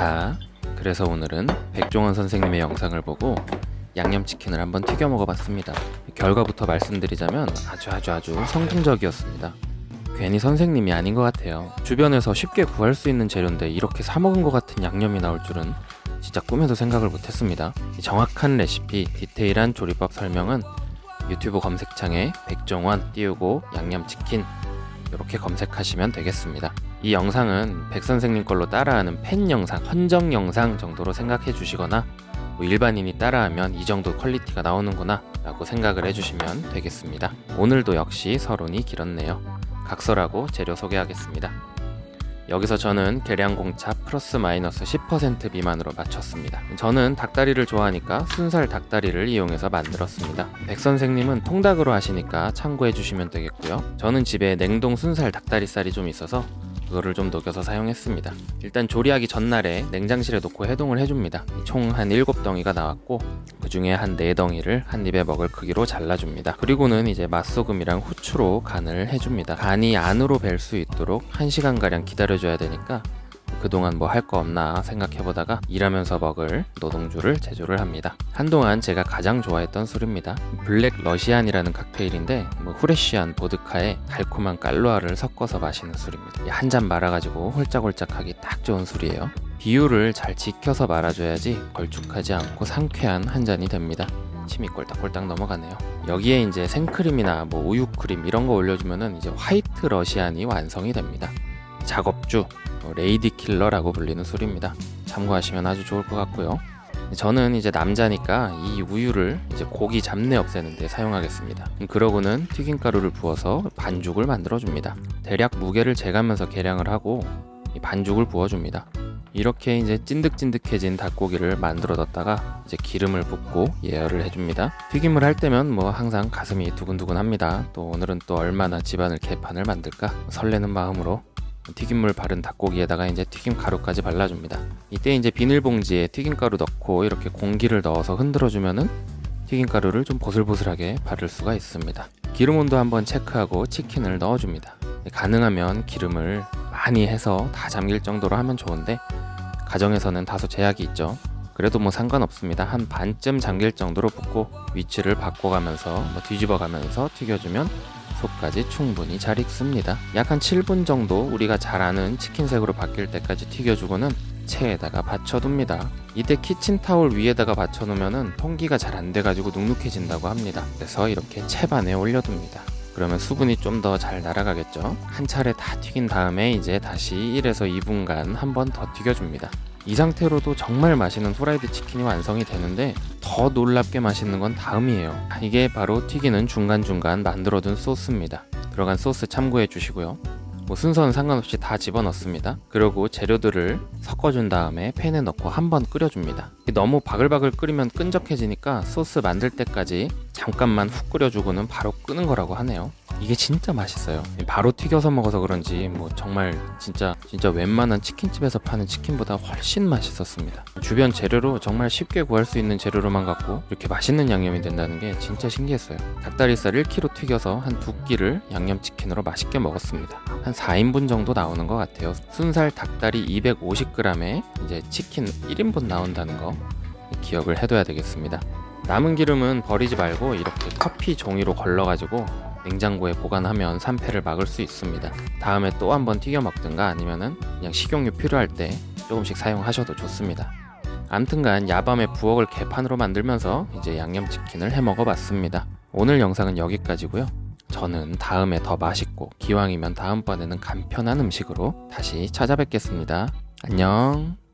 자, 그래서 오늘은 백종원 선생님의 영상을 보고 양념치킨을 한번 튀겨 먹어봤습니다. 결과부터 말씀드리자면 아주 아주 아주 성공적이었습니다. 괜히 선생님이 아닌 것 같아요. 주변에서 쉽게 구할 수 있는 재료인데 이렇게 사 먹은 것 같은 양념이 나올 줄은 진짜 꿈에도 생각을 못했습니다. 이 정확한 레시피, 디테일한 조리법 설명은 유튜브 검색창에 백종원 띄우고 양념치킨 이렇게 검색하시면 되겠습니다. 이 영상은 백 선생님 걸로 따라하는 팬 영상, 헌정 영상 정도로 생각해 주시거나 뭐 일반인이 따라하면 이 정도 퀄리티가 나오는구나 라고 생각을 해주시면 되겠습니다. 오늘도 역시 서론이 길었네요. 각설하고 재료 소개하겠습니다. 여기서 저는 계량 공차 플러스 마이너스 10% 미만으로 맞췄습니다. 저는 닭다리를 좋아하니까 순살 닭다리를 이용해서 만들었습니다. 백 선생님은 통닭으로 하시니까 참고해 주시면 되겠고요. 저는 집에 냉동 순살 닭다리살이 좀 있어서 그거를 좀 녹여서 사용했습니다. 일단 조리하기 전날에 냉장실에 놓고 해동을 해줍니다. 총 한 7덩이가 나왔고 그 중에 한 4덩이를 한 입에 먹을 크기로 잘라줍니다. 그리고는 이제 맛소금이랑 후추로 간을 해줍니다. 간이 안으로 뵐수 있도록 1시간가량 기다려줘야 되니까 그동안 뭐 할 거 없나 생각해보다가 일하면서 먹을 노동주를 제조를 합니다. 한동안 제가 가장 좋아했던 술입니다. 블랙 러시안이라는 칵테일인데 뭐 후레쉬한 보드카에 달콤한 깔로아를 섞어서 마시는 술입니다. 한 잔 말아가지고 홀짝홀짝하기 딱 좋은 술이에요. 비율을 잘 지켜서 말아줘야지 걸쭉하지 않고 상쾌한 한 잔이 됩니다. 침이 꼴딱꼴딱 넘어가네요. 여기에 이제 생크림이나 뭐 우유크림 이런 거 올려주면은 이제 화이트 러시안이 완성이 됩니다. 작업주 어, 레이디 킬러라고 불리는 술입니다. 참고하시면 아주 좋을 것 같고요. 저는 이제 남자니까 이 우유를 이제 고기 잡내 없애는데 사용하겠습니다. 그러고는 튀김가루를 부어서 반죽을 만들어 줍니다. 대략 무게를 재가면서 계량을 하고 이 반죽을 부어줍니다. 이렇게 이제 찐득찐득해진 닭고기를 만들어뒀다가 이제 기름을 붓고 예열을 해줍니다. 튀김을 할 때면 뭐 항상 가슴이 두근두근합니다. 또 오늘은 또 얼마나 집안을 개판을 만들까 설레는 마음으로 튀김물 바른 닭고기에다가 이제 튀김 가루까지 발라줍니다. 이때 이제 비닐봉지에 튀김 가루 넣고 이렇게 공기를 넣어서 흔들어주면은 튀김 가루를 좀 보슬보슬하게 바를 수가 있습니다. 기름 온도 한번 체크하고 치킨을 넣어줍니다. 가능하면 기름을 많이 해서 다 잠길 정도로 하면 좋은데 가정에서는 다소 제약이 있죠. 그래도 뭐 상관없습니다. 한 반쯤 잠길 정도로 붓고 위치를 바꿔가면서 뭐 뒤집어가면서 튀겨주면 속까지 충분히 잘 익습니다. 약 한 7분 정도 우리가 잘 아는 치킨색으로 바뀔 때까지 튀겨주고는 체에다가 받쳐둡니다. 이때 키친타올 위에다가 받쳐놓으면 통기가 잘 안 돼가지고 눅눅해진다고 합니다. 그래서 이렇게 채반에 올려둡니다. 그러면 수분이 좀 더 잘 날아가겠죠. 한 차례 다 튀긴 다음에 이제 다시 1에서 2분간 한 번 더 튀겨줍니다. 이 상태로도 정말 맛있는 후라이드 치킨이 완성이 되는데 더 놀랍게 맛있는 건 다음이에요. 이게 바로 튀기는 중간중간 만들어둔 소스입니다. 들어간 소스 참고해 주시고요. 뭐 순서는 상관없이 다 집어넣습니다. 그리고 재료들을 섞어준 다음에 팬에 넣고 한번 끓여줍니다. 너무 바글바글 끓이면 끈적해지니까 소스 만들 때까지 잠깐만 훅 끓여주고는 바로 끄는 거라고 하네요. 이게 진짜 맛있어요. 바로 튀겨서 먹어서 그런지 뭐 정말 진짜 진짜 웬만한 치킨집에서 파는 치킨보다 훨씬 맛있었습니다. 주변 재료로 정말 쉽게 구할 수 있는 재료로만 갖고 이렇게 맛있는 양념이 된다는 게 진짜 신기했어요. 닭다리살 1kg 튀겨서 한 두 끼를 양념치킨으로 맛있게 먹었습니다. 한 4인분 정도 나오는 것 같아요. 순살 닭다리 250g에 이제 치킨 1인분 나온다는 거 기억을 해둬야 되겠습니다. 남은 기름은 버리지 말고 이렇게 커피 종이로 걸러가지고 냉장고에 보관하면 산패를 막을 수 있습니다. 다음에 또 한번 튀겨 먹든가 아니면은 그냥 식용유 필요할 때 조금씩 사용하셔도 좋습니다. 암튼간 야밤에 부엌을 개판으로 만들면서 이제 양념치킨을 해 먹어봤습니다. 오늘 영상은 여기까지고요. 저는 다음에 더 맛있고 기왕이면 다음번에는 간편한 음식으로 다시 찾아뵙겠습니다. 안녕.